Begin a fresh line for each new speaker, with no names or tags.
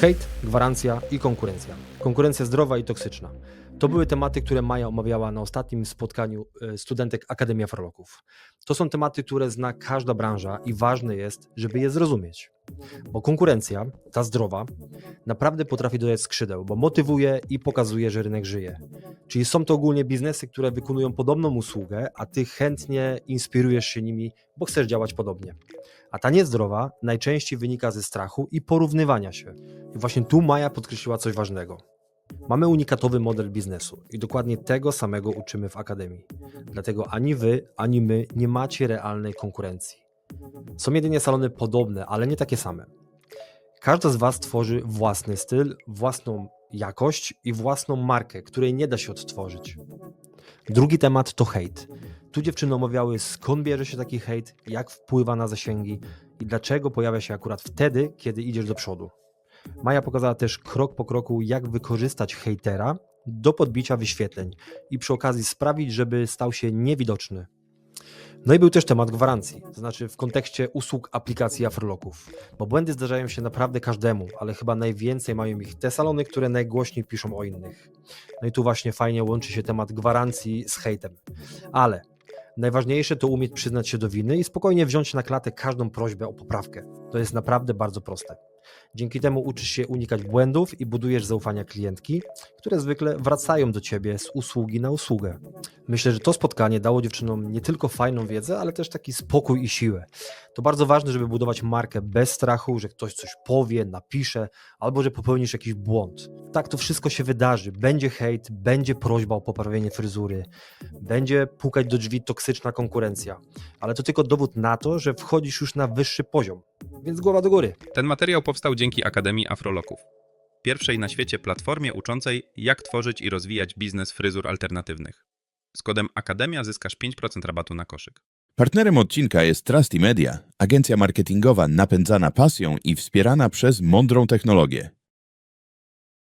Hejt, gwarancja i konkurencja. Konkurencja zdrowa i toksyczna. To były tematy, które Maja omawiała na ostatnim spotkaniu e, studentek Akademii Afroloków. To są tematy, które zna każda branża i ważne jest, żeby je zrozumieć. Bo konkurencja, ta zdrowa, naprawdę potrafi dodać skrzydeł, bo motywuje i pokazuje, że rynek żyje. Czyli są to ogólnie biznesy, które wykonują podobną usługę, a ty chętnie inspirujesz się nimi, bo chcesz działać podobnie. A ta niezdrowa najczęściej wynika ze strachu i porównywania się. I właśnie tu Maja podkreśliła coś ważnego. Mamy unikatowy model biznesu i dokładnie tego samego uczymy w Akademii. Dlatego ani wy, ani my nie macie realnej konkurencji. Są jedynie salony podobne, ale nie takie same. Każda z Was tworzy własny styl, własną jakość i własną markę, której nie da się odtworzyć. Drugi temat to hejt. Tu dziewczyny omawiały skąd bierze się taki hejt, jak wpływa na zasięgi i dlaczego pojawia się akurat wtedy, kiedy idziesz do przodu. Maja pokazała też krok po kroku, jak wykorzystać hejtera do podbicia wyświetleń i przy okazji sprawić, żeby stał się niewidoczny. No i był też temat gwarancji, to znaczy w kontekście usług aplikacji Afroloków, bo błędy zdarzają się naprawdę każdemu, ale chyba najwięcej mają ich te salony, które najgłośniej piszą o innych. No i tu właśnie fajnie łączy się temat gwarancji z hejtem. Ale najważniejsze to umieć przyznać się do winy i spokojnie wziąć na klatę każdą prośbę o poprawkę. To jest naprawdę bardzo proste. Dzięki temu uczysz się unikać błędów i budujesz zaufania klientki, które zwykle wracają do ciebie z usługi na usługę. Myślę, że to spotkanie dało dziewczynom nie tylko fajną wiedzę, ale też taki spokój i siłę. To bardzo ważne, żeby budować markę bez strachu, że ktoś coś powie, napisze, albo że popełnisz jakiś błąd. Tak, to wszystko się wydarzy. Będzie hejt, będzie prośba o poprawienie fryzury, będzie pukać do drzwi toksyczna konkurencja, ale to tylko dowód na to, że wchodzisz już na wyższy poziom. Więc głowa do góry.
Ten materiał powstał dzięki Akademii Afroloków, pierwszej na świecie platformie uczącej, jak tworzyć i rozwijać biznes fryzur alternatywnych. Z kodem Akademia zyskasz 5% rabatu na koszyk.
Partnerem odcinka jest Trusty Media, agencja marketingowa napędzana pasją i wspierana przez mądrą technologię.